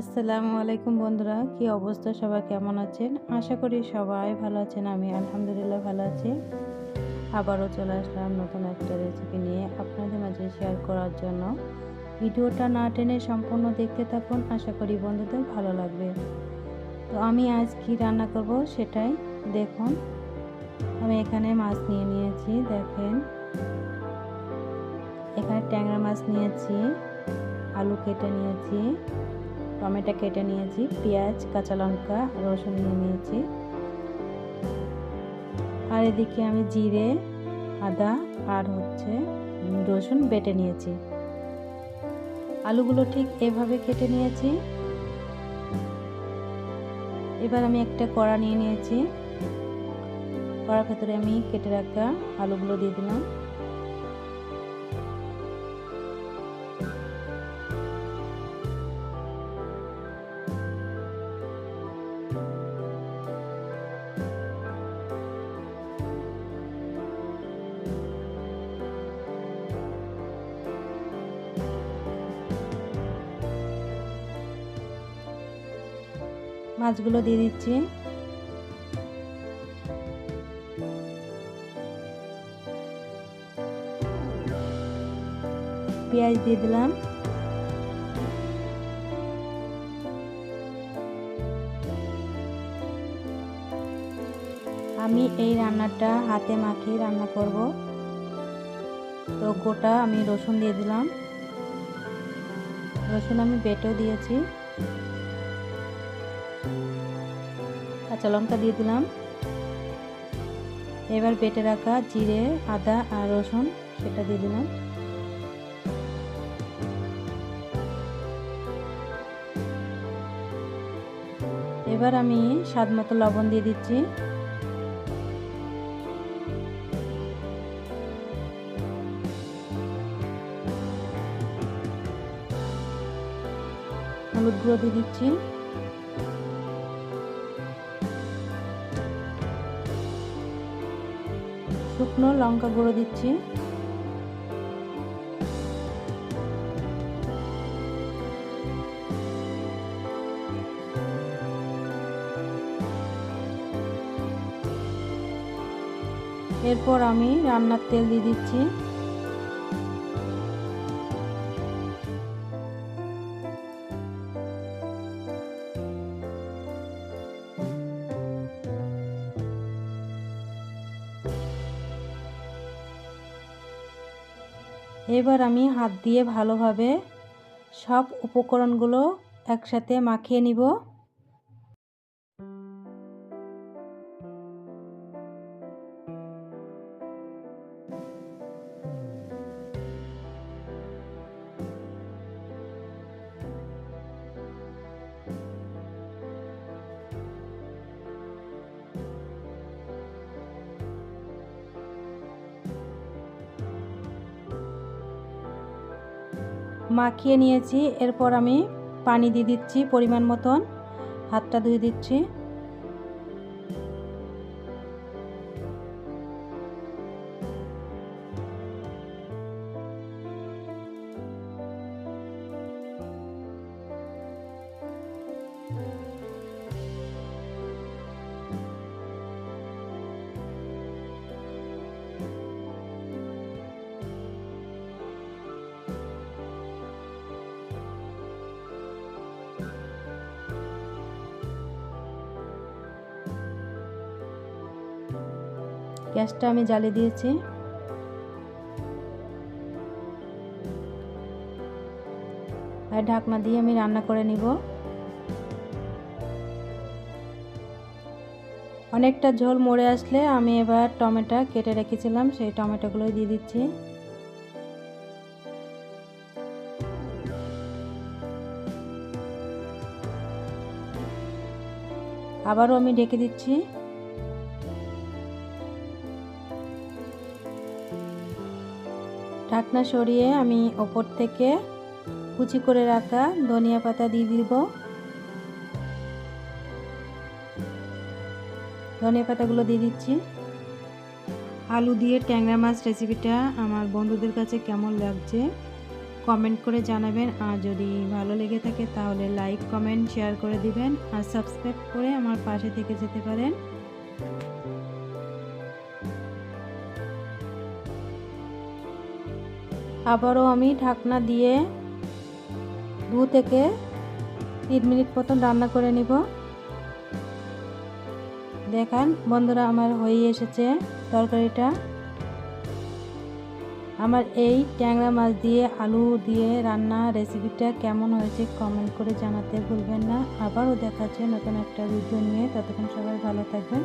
আসসালামু আলাইকুম বন্ধুরা, কি অবস্থা? সবাই কেমন আছেন? আশা করি সবাই ভালো আছেন, আমি আলহামদুলিল্লাহ ভালো আছি। আবারও চলে আসলাম নতুন একটা রেসিপি নিয়ে আপনাদের মাঝে শেয়ার করার জন্য। ভিডিওটা না টেনে সম্পূর্ণ দেখতে থাকুন, আশা করি বন্ধুদের ভালো লাগবে। তো আমি আজ কি রান্না করব সেটাই দেখুন। আমি এখানে মাছ নিয়ে নিয়েছি, দেখেন। এখানে ট্যাংরা মাছ নিয়েছি, আলু কেটে নিয়েছি। টমেটো কেটে নিয়েছি, পেঁয়াজ, কাঁচা লঙ্কা, রসুন নিয়ে নিয়েছি। আর এদিকে আমি জিরে, আদা আর হচ্ছে রসুন বেটে নিয়েছি। আলুগুলো ঠিক এভাবে কেটে নিয়েছি। এবার আমি একটা কড়া নিয়ে নিয়েছি। কড়ার ভেতরে আমি কেটে রাখা আলুগুলো দিয়ে দিলাম। মাছগুলো দিয়ে দিচ্ছি। পেঁয়াজ দিয়ে দিলাম। আমি এই রান্নাটা হাতে মাখিয়ে রান্না করব। তো গোটা আমি রসুন দিয়ে দিলাম। রসুন আমি বেটেও দিয়েছি। কাঁচা লঙ্কা দিয়ে দিলাম। এবার বেটে রাখা জিরে, আদা আর রসুন সেটা দিয়ে দিলাম। এবার আমি স্বাদ মতো লবণ দিয়ে দিচ্ছি। হলুদ গুঁড়ো দিয়ে দিচ্ছি। শুকনো লঙ্কা গুঁড়ো দিচ্ছি। এরপর আমি রান্নার তেল দিয়ে দিচ্ছি। এবার আমি হাত দিয়ে ভালোভাবে সব উপকরণগুলো একসাথে মাখিয়ে নিব। মাখিয়ে নিয়েছি এরপর আমি পানি দিয়ে দিচ্ছি পরিমাণ মতন হাতটা ধুয়ে দিচ্ছি। গ্যাসটা আমি জ্বালিয়ে দিয়েছি। আর ঢাকনা দিয়ে আমি রান্না করে নিব। অনেকটা ঝোল মরে আসলে আমি এবার টমেটো কেটে রেখেছিলাম, সেই টমেটোগুলো দিয়ে দিচ্ছি। আবারও আমি ঢেকে দিচ্ছি। ঢাকনা সরিয়ে আমি ওপর থেকে কুচি করে রাখা ধনিয়া পাতা দিয়ে দিব। ধনিয়া পাতাগুলো দিয়ে দিচ্ছি। আলু দিয়ে ট্যাংরা মাছ রেসিপিটা আমার বন্ধুদের কাছে কেমন লাগছে কমেন্ট করে জানাবেন। আর যদি ভালো লেগে থাকে তাহলে লাইক, কমেন্ট, শেয়ার করে দিবেন। আর সাবস্ক্রাইব করে আমার পাশে থেকে যেতে পারেন। আবারও আমি ঢাকনা দিয়ে দু থেকে তিন মিনিট মতন রান্না করে নিব। দেখান বন্ধুরা, আমার হয়ে এসেছে তরকারিটা। আমার এই ট্যাংরা মাছ দিয়ে আলু দিয়ে রান্না রেসিপিটা কেমন হয়েছে কমেন্ট করে জানাতে ভুলবেন না। আবারও দেখাচ্ছে নতুন একটা ভিডিও নিয়ে। ততক্ষণ সবাই ভালো থাকবেন।